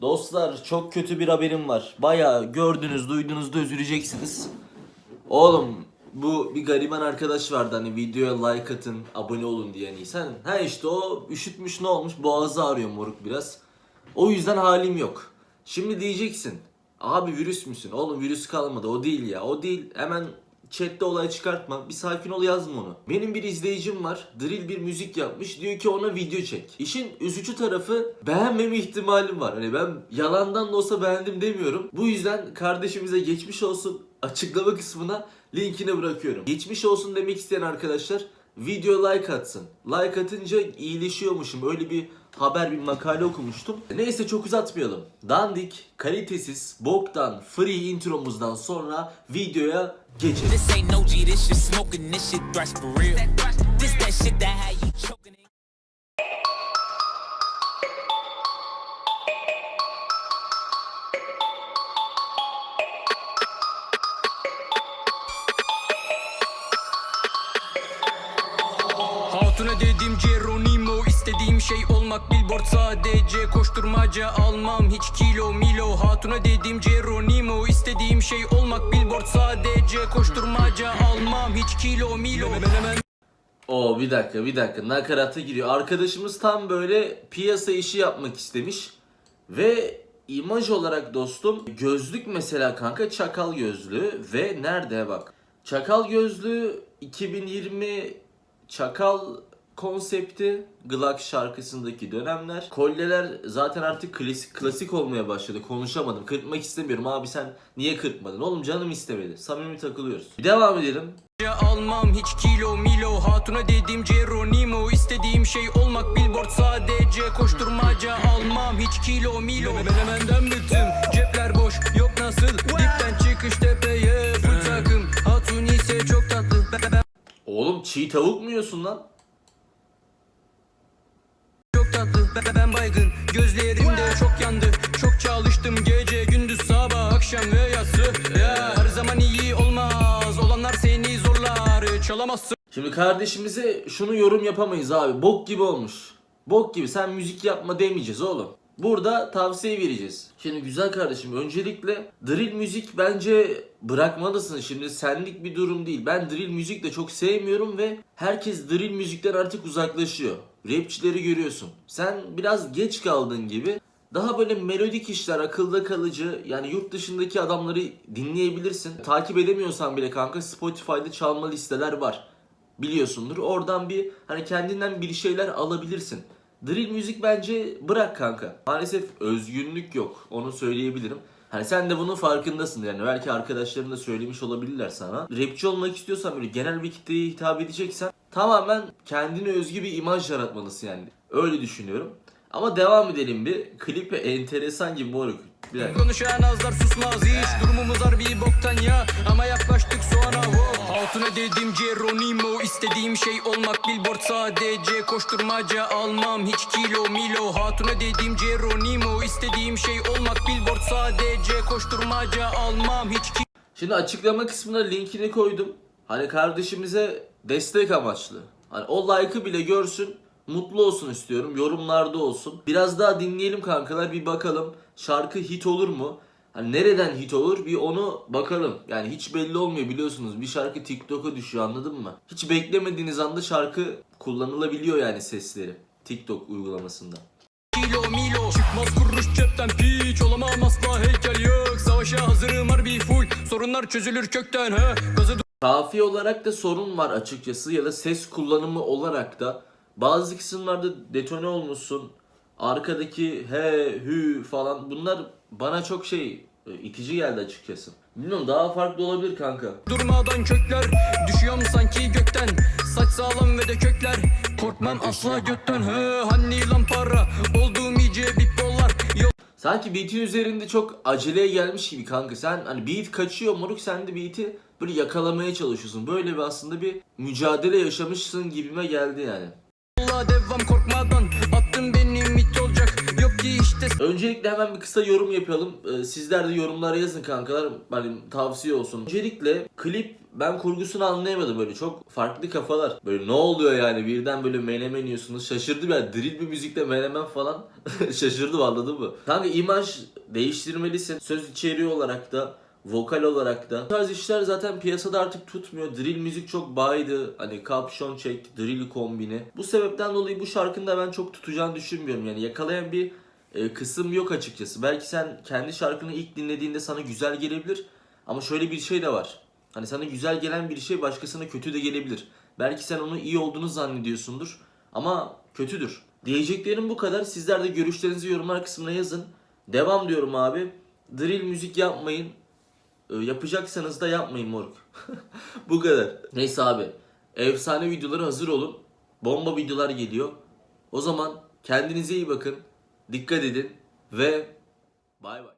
Dostlar çok kötü bir haberim var. Bayağı gördünüz, duydunuz da üzüleceksiniz. Oğlum bu bir gariban arkadaş vardı hani videoya like atın, abone olun diye hani sen. Ha işte o üşütmüş ne olmuş boğazı ağrıyor moruk biraz. O yüzden halim yok. Şimdi diyeceksin. Abi virüs müsün? Oğlum virüs kalmadı o değil ya o değil. Hemen chatte olay çıkartma. Bir sakin ol yazma onu. Benim bir izleyicim var. Drill bir müzik yapmış. Diyor ki ona video çek. İşin üzücü tarafı beğenmeme ihtimalim var. Hani ben yalandan da olsa beğendim demiyorum. Bu yüzden kardeşimize geçmiş olsun açıklama kısmına linkini bırakıyorum. Geçmiş olsun demek isteyen arkadaşlar video like atsın. Like atınca iyileşiyormuşum. Öyle bir haber bir makale okumuştum. Neyse çok uzatmayalım. Dandik, kalitesiz, boktan, free intromuzdan sonra videoya geçelim. Hatuna dedim Geronimo olmak billboard sadece koşturmaca almam hiç kilo milo Hatuna dedim Geronimo istediğim şey olmak billboard sadece koşturmaca almam hiç kilo milo Oo bir dakika bir dakika nakarata giriyor. Arkadaşımız tam böyle piyasa işi yapmak istemiş. Ve imaj olarak dostum gözlük mesela kanka çakal gözlüğü ve nerede bak. Çakal gözlüğü 2020 çakal konsepti Glock şarkısındaki dönemler. Kolyeler zaten artık klasik, klasik olmaya başladı. Konuşamadım. Kırpmak istemiyorum. Abi sen niye kırpmadın? Oğlum canım istemedi. Samimi takılıyoruz. Devam edelim. almam hiç kilo milo Hatuna dedim Geronimo istediğim şey olmak billboard sadece koşturmaca almam hiç kilo milo Menemenden bıktım cepler boş yok nasıl dipten çıkış tepeye full takım Hatun ise çok tatlı Oğlum çiğ tavuk mu yiyorsun lan? Ben, ben baygın Gözlerimde çok yandı Çok çalıştım gece gündüz sabah akşam ve yatsı Ya her zaman iyi olmaz Olanlar seni zorlar Çalamazsın Şimdi kardeşimize şunu yorum yapamayız abi. Bok gibi olmuş. Bok gibi sen müzik yapma demeyeceğiz oğlum. Burada tavsiye vereceğiz. Şimdi güzel kardeşim öncelikle drill müzik bence bırakmalısın. Şimdi senlik bir durum değil. Ben drill müzik de çok sevmiyorum ve herkes drill müzikten artık uzaklaşıyor. Rapçileri görüyorsun. Sen biraz geç kaldın gibi. Daha böyle melodik işler, akılda kalıcı yani yurt dışındaki adamları dinleyebilirsin. Takip edemiyorsan bile kanka Spotify'da çalma listeler var biliyorsundur. Oradan bir hani kendinden bir şeyler alabilirsin. Drill müzik bence bırak kanka. Maalesef özgünlük yok. Onu söyleyebilirim. Hani sen de bunun farkındasın yani. Belki arkadaşların da söylemiş olabilirler sana. Rapçi olmak istiyorsan böyle genel bir kitleye hitap edeceksen tamamen kendine özgü bir imaj yaratmalısın yani. Öyle düşünüyorum. Ama devam edelim bir. Klipe enteresan gibi moruk. Bir dakika. Konuşan azlar susmaz hiç Durumumuz var bir boktan ya Ama yaklaştık soğana wow. Hatuna dedim Geronimo istediğim şey olmak billboard sadece Koşturmaca almam hiç kilo milo Hatuna dedim Geronimo istediğim şey olmak billboard sadece Koşturmaca almam hiç kilo Şimdi açıklama kısmına linkini koydum. Hani kardeşimize destek amaçlı. Hani o like'ı bile görsün. Mutlu olsun istiyorum. Yorumlarda olsun. Biraz daha dinleyelim kankalar bir bakalım. Şarkı hit olur mu? Hani nereden hit olur bir onu bakalım. Yani hiç belli olmuyor biliyorsunuz. Bir şarkı TikTok'a düşüyor anladın mı? Hiç beklemediğiniz anda şarkı kullanılabiliyor yani sesleri. TikTok uygulamasında. Kilo milo Çıkmaz kuruş cepten piç Olamam asla heykel yok Savaşa hazırım harbi full Sorunlar çözülür kökten he Gazı Kafiye olarak da sorun var açıkçası ya da ses kullanımı olarak da bazı kısımlarda detone olmuşsun. Arkadaki he, hü falan bunlar bana çok şey e, itici geldi açıkçası. Bilmiyorum daha farklı olabilir kanka. Durmadan kökler Düşüyorum sanki gökten Saç sağlam ve de kökler Korkmam asla gökten He hani lan para Sanki beat'in üzerinde çok aceleye gelmiş gibi kanka. Sen hani beat kaçıyor moruk sen de beat'i böyle yakalamaya çalışıyorsun. Böyle bir aslında bir mücadele yaşamışsın gibime geldi yani. Allah devam korkmadan olacak Yok ki işte Öncelikle hemen bir kısa yorum yapalım. Ee, sizler de yorumlara yazın kankalar. Hani tavsiye olsun. Öncelikle klip ben kurgusunu anlayamadım böyle çok farklı kafalar. Böyle ne oluyor yani birden böyle menemen yiyorsunuz. Şaşırdım ya drill bir müzikle menemen falan. Şaşırdım anladın mı? Kanka imaj değiştirmelisin. Söz içeriği olarak da vokal olarak da. Bu tarz işler zaten piyasada artık tutmuyor. Drill müzik çok baydı. Hani kapşon çek, drill kombini. Bu sebepten dolayı bu şarkının da ben çok tutacağını düşünmüyorum. Yani yakalayan bir e, kısım yok açıkçası. Belki sen kendi şarkını ilk dinlediğinde sana güzel gelebilir. Ama şöyle bir şey de var. Hani sana güzel gelen bir şey başkasına kötü de gelebilir. Belki sen onu iyi olduğunu zannediyorsundur. Ama kötüdür. Diyeceklerim bu kadar. Sizler de görüşlerinizi yorumlar kısmına yazın. Devam diyorum abi. Drill müzik yapmayın. E, yapacaksanız da yapmayın moruk. bu kadar. Neyse abi. Efsane videoları hazır olun. Bomba videolar geliyor. O zaman kendinize iyi bakın. Dikkat edin ve bay bay.